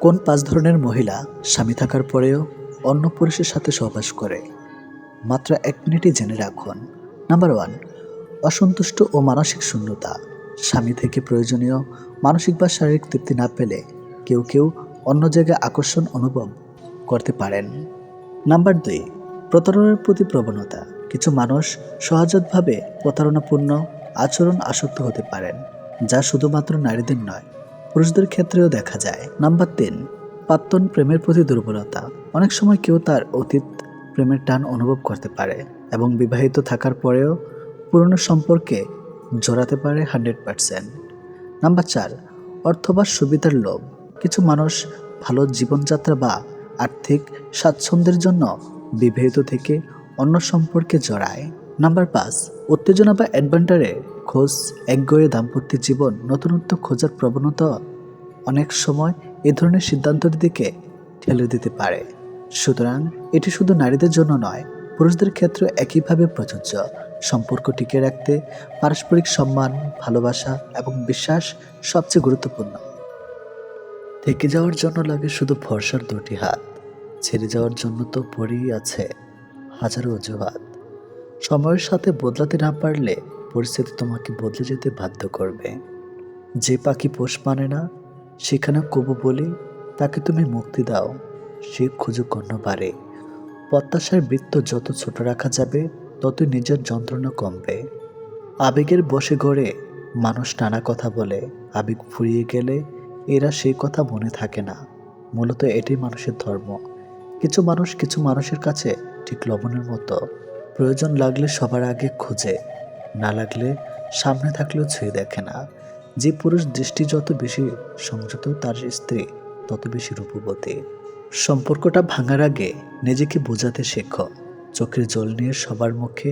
কোন পাঁচ ধরনের মহিলা স্বামী থাকার পরেও অন্য পুরুষের সাথে সহবাস করে? মাত্র এক মিনিটই জেনে রাখুন। নাম্বার ওয়ান, অসন্তুষ্ট ও মানসিক শূন্যতা। স্বামী থেকে প্রয়োজনীয় মানসিক বা শারীরিক তৃপ্তি না পেলে কেউ কেউ অন্য জায়গায় আকর্ষণ অনুভব করতে পারেন। নাম্বার দুই, প্রতারণার প্রতি প্রবণতা। কিছু মানুষ সহজাতভাবে প্রতারণাপূর্ণ আচরণ আসক্ত হতে পারেন, যা শুধুমাত্র নারীদের নয় পুরুষদের ক্ষেত্রেও দেখা যায়। নাম্বার তিন প্রাক্তন প্রেমের প্রতি দুর্বলতা। অনেক সময় কেউ তার অতীত প্রেমের টান অনুভব করতে পারে এবং বিবাহিত থাকার পরেও পুরনো সম্পর্কে জড়াতে পারে হান্ড্রেড পারসেন্ট। নাম্বার চার, অর্থ বা সুবিধার লোভ। কিছু মানুষ ভালো জীবনযাত্রা বা আর্থিক স্বাচ্ছন্দ্যের জন্য বিবাহিত থেকে অন্য সম্পর্কে জড়ায়। নাম্বার পাঁচ, উত্তেজনা বা অ্যাডভেঞ্চারে খোঁজ একগয়ে দাম্পত্য জীবন নতুনত্ব খোঁজার প্রবণতা অনেক সময় এ ধরনের সিদ্ধান্তের দিকে ঠেলে দিতে পারে। সুতরাং এটি শুধু নারীদের জন্য নয়, পুরুষদের ক্ষেত্রে একইভাবে প্রযোজ্য। সম্পর্ক টিকে রাখতে পারস্পরিক সম্মান, ভালোবাসা এবং বিশ্বাস সবচেয়ে গুরুত্বপূর্ণ। থেকে যাওয়ার জন্য লাগে শুধু ভরসার দুটি হাত। ছেড়ে যাওয়ার জন্য তো পড়েই আছে হাজারো অজুহাত। সময়ের সাথে বদলাতে না পারলে পরিস্থিতি তোমাকে বদলে যেতে বাধ্য করবে। যে পাখি পোষ মানে না সেখানে কবু বলি তাকে তুমি মুক্তি দাও। সে খুঁজে খুঁজুক অন্যবারে প্রত্যাশার বৃত্ত যত ছোট রাখা যাবে, ততই নিজের যন্ত্রণা কমবে। আবেগের বসে গড়ে মানুষ নানা কথা বলে। আবেগ ফুরিয়ে গেলে এরা সেই কথা মনে থাকে না। মূলত এটাই মানুষের ধর্ম। কিছু মানুষ কিছু মানুষের কাছে ঠিক লবণের মতো। প্রয়োজন লাগলে সবার আগে খুঁজে, না লাগলে সামনে থাকলেও ছুঁয়ে দেখে না। যে পুরুষ দৃষ্টি যত বেশি সংযত, তার স্ত্রী তত বেশি রূপবতী। সম্পর্কটা ভাঙার আগে নিজেকে বোঝাতে শেখো। চোখের জল নিয়ে সবার মুখে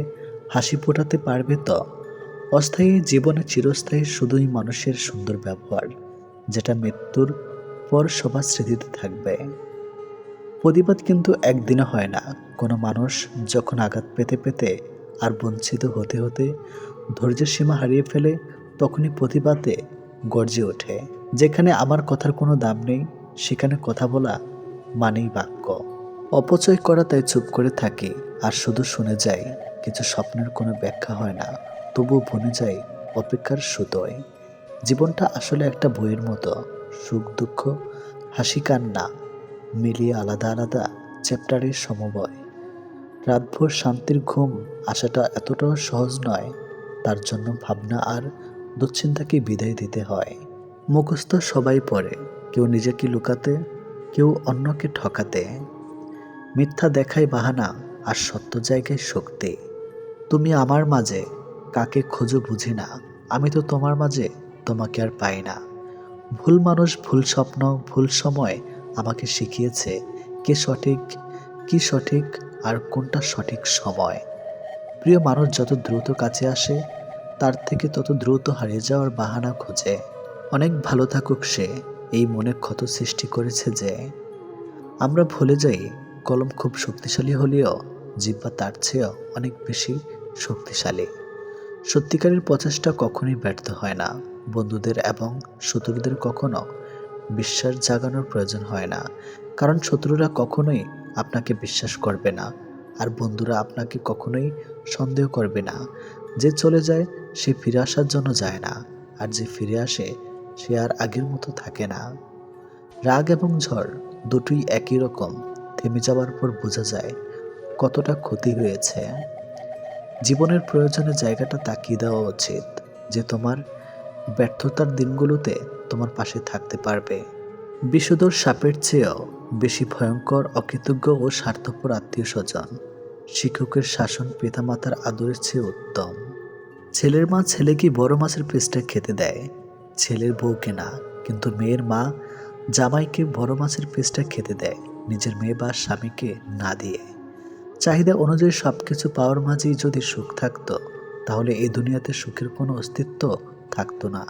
হাসি ফোটাতে পারবে তো? অস্থায়ী জীবনে চিরস্থায়ী শুধুই মানুষের সুন্দর ব্যবহার, যেটা মৃত্যুর পর সবার স্মৃতিতে থাকবে। প্রতিবাদ কিন্তু একদিনে হয় না। কোনো মানুষ যখন আঘাত পেতে পেতে আর বঞ্চিত হতে হতে ধৈর্যের সীমা হারিয়ে ফেলে তখনই প্রতিবাদে গর্জে ওঠে, যেখানে আমার কথার কোনো দাম নেই, সেখানে কথা বলা মানেই বাক্য। অপচয় করা তাই চুপ করে থাকি, আর শুধু শুনে যাই, কিছু স্বপ্নের কোনো ব্যাখ্যা হয় না, তবুও বনে যাই অপেক্ষার সুতোয় জীবনটা আসলে একটা বইয়ের মতো, সুখ, দুঃখ, হাসি, কান্না, মিলিয়ে আলাদা আলাদা চ্যাপ্টারের সমবয়। রাতভর শান্তির ঘুম আসাটা এতটাও সহজ নয়, তার জন্য ভাবনা আর দুশ্চিন্তাকে বিদায় দিতে হয়। মুখস্থ সবাই পড়ে, কেউ নিজেকে লুকাতে, কেউ অন্যকে ঠকাতে। মিথ্যা দেখায় বাহানা আর সত্য জায়গায় শক্তি। তুমি আমার মাঝে, কাকে খোঁজো বুঝি না। আমি তো তোমার মাঝে, তোমাকে আর পাই না। ভুল মানুষ ভুল স্বপ্ন, ভুল সময় আমাকে শিখিয়েছে কে সঠিক, কি সঠিক আর কোনটা সঠিক সময়। প্রিয় মানুষ যত দ্রুত কাছে আসে তার থেকে তত দ্রুত হারিয়ে যাওয়ার বাহানা খোঁজে। অনেক ভালো থাকুক সে, এই মনে ক্ষত সৃষ্টি করেছে যে, আমরা ভুলে যাই, কলম খুব শক্তিশালী হলেও জিব্বা তার চেয়েও অনেক বেশি শক্তিশালী। সত্যিকারের প্রচেষ্টা কখনোই ব্যর্থ হয় না। বন্ধুদের এবং শত্রুদের কখনো বিশ্বাস জাগানোর প্রয়োজন হয় না। কারণ শত্রুরা কখনোই আপনাকে বিশ্বাস করবে না। আর বন্ধুরা আপনাকে কখনোই সন্দেহ করবে না। যে চলে যায়, সে ফিরে আসার জন্য যায় না, আর যে ফিরে আসে, সে আর আগের মতো থাকে না। রাগ এবং ঝড় দুটোই একই রকম, থেমে যাওয়ার পর বোঝা যায় কতটা ক্ষতি হয়েছে। জীবনের প্রয়োজনে জায়গাটা তাকিয়ে দেওয়া উচিত, যে তোমার ব্যর্থতার দিনগুলোতে তোমার পাশে থাকতে পারবে। বিষধর সাপের চেয়েও বেশি ভয়ঙ্কর, অকৃতজ্ঞ ও স্বার্থপর আত্মীয় স্বজন, শিক্ষকের শাসন পিতামাতার আদরের চেয়ে উত্তম। ছেলের মা ছেলেকে বড় মাছের পিসটা খেতে দেয়? ছেলের বউকে না, কিন্তু মেয়ের মা জামাইকে বড় মাছের পিসটা খেতে দেয়, নিজের মেয়ে বা স্বামীকে না দিয়ে। চাহিদা অনুযায়ী সব কিছু পাওয়ার মাঝেই যদি সুখ থাকতো, তাহলে এই দুনিয়াতে সুখের কোনো অস্তিত্ব থাকতো না।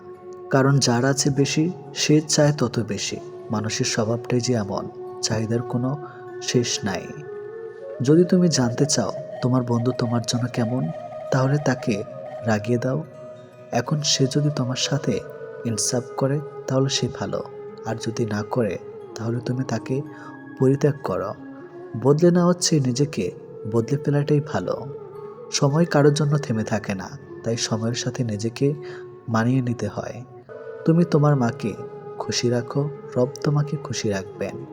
কারণ যার আছে বেশি, সে চায় তত বেশি। মানুষের স্বভাবটাই যে এমন, চাহিদার কোনো শেষ নাই। যদি তুমি জানতে চাও, তোমার বন্ধু তোমার জন্য কেমন, তাহলে তাকে রাগিয়ে দাও। এখন সে যদি তোমার সাথে ইনসাফ করে, তাহলে সে ভালো। আর যদি না করে, তাহলে তুমি তাকে পরিত্যাগ করো। বদলে না হচ্ছে নিজেকে, বদলে ফেলাটাই ভালো। সময় কারোর জন্য থেমে থাকে না, তাই সময়ের সাথে নিজেকে মানিয়ে নিতে হয়। তুমি তোমার মাকে খুশি রাখো, রব তোমাকে খুশি রাখবেন।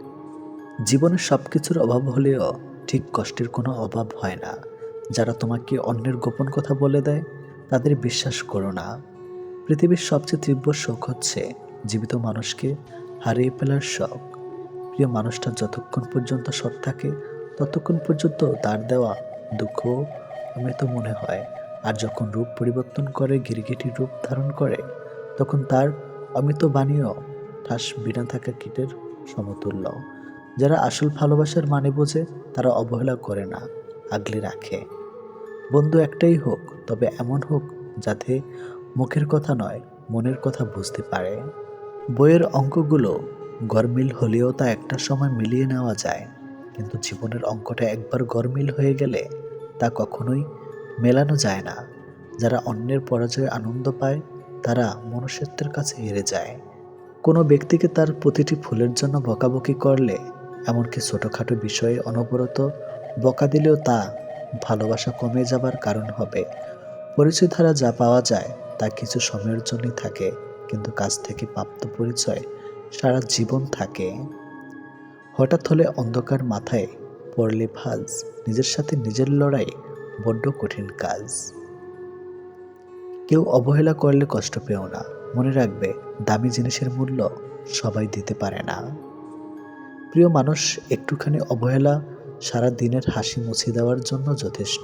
জীবনের সব কিছুর অভাব হলেও ঠিক কষ্টের কোনো অভাব হয় না। যারা তোমাকে অন্যের গোপন কথা বলে দেয় তাদের বিশ্বাস করো না। পৃথিবীর সবচেয়ে তীব্র শোক হচ্ছে জীবিত মানুষকে হারিয়ে ফেলার শখ প্রিয় মানুষটা যতক্ষণ পর্যন্ত সৎ থাকে, ততক্ষণ পর্যন্ত তার দেওয়া দুঃখ অমৃত মনে হয়। আর যখন রূপ পরিবর্তন করে, গিরগিটি রূপ ধারণ করে, তখন তার অমৃত বাণীও ঠাস বিনা থাকা কীটের সমতুল্য। যারা আসল ভালোবাসার মানে বোঝে, তারা অবহেলা করে না, আগলে রাখে। বন্ধু একটাই হোক, তবে এমন হোক যাতে মুখের কথা নয়, মনের কথা বুঝতে পারে। বইয়ের অঙ্কগুলো গরমিল হলেও তা একটা সময় মিলিয়ে নেওয়া যায়, কিন্তু জীবনের অঙ্কটা একবার গরমিল হয়ে গেলে তা কখনোই মেলানো যায় না। যারা অন্যের পরাজয়ে আনন্দ পায়, তারা মনুষ্যত্বের কাছে হেরে যায়। কোনো ব্যক্তিকে তার প্রতিটি ফুলের জন্য বকাবকি করলে, এমনকি ছোটোখাটো বিষয়ে অনবরত বকা দিলেও তা ভালোবাসা কমে যাবার কারণ হবে। পরিচয় দ্বারা যা পাওয়া যায়, তা কিছু সময়ের জন্যই থাকে, কিন্তু কাছ থেকে প্রাপ্ত পরিচয় সারা জীবন থাকে। হঠাৎ হলে অন্ধকার মাথায় পড়লে ভাজ, নিজের সাথে নিজের লড়াই বড্ড কঠিন কাজ। কেউ অবহেলা করলে কষ্ট পেও না। মনে রাখবে, দামি জিনিসের মূল্য সবাই দিতে পারে না। প্রিয় মানুষ, একটুখানি অবহেলা সারা দিনের হাসি মুছে দেওয়ার জন্য যথেষ্ট।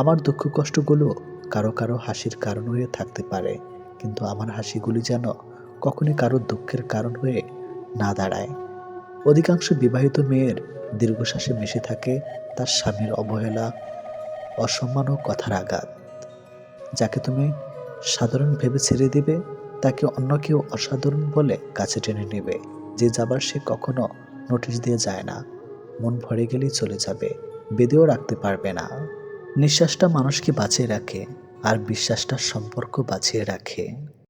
আমার দুঃখ কষ্টগুলো কারও কারও হাসির কারণ হয়ে থাকতে পারে, কিন্তু আমার হাসিগুলি যেন কখনই কারও দুঃখের কারণ হয়ে না দাঁড়ায়। অধিকাংশ বিবাহিত মেয়ের দীর্ঘশ্বাসে মিশে থাকে তার স্বামীর অবহেলা অসম্মান ও কথার আঘাত। যাকে তুমি সাধারণ ভেবে ছেড়ে দিবে, তাকে অন্য কেউ অসাধারণ বলে কাছে টেনে নেবে, যে যাবার সে কখনো নোটিশ দিয়ে যায় না। মন ভরে গেলেই চলে যাবে, বেঁধেও রাখতে পারবে না। নিঃশ্বাসটা মানুষকে বাঁচিয়ে রাখে আর বিশ্বাসটা সম্পর্ক বাঁচিয়ে রাখে।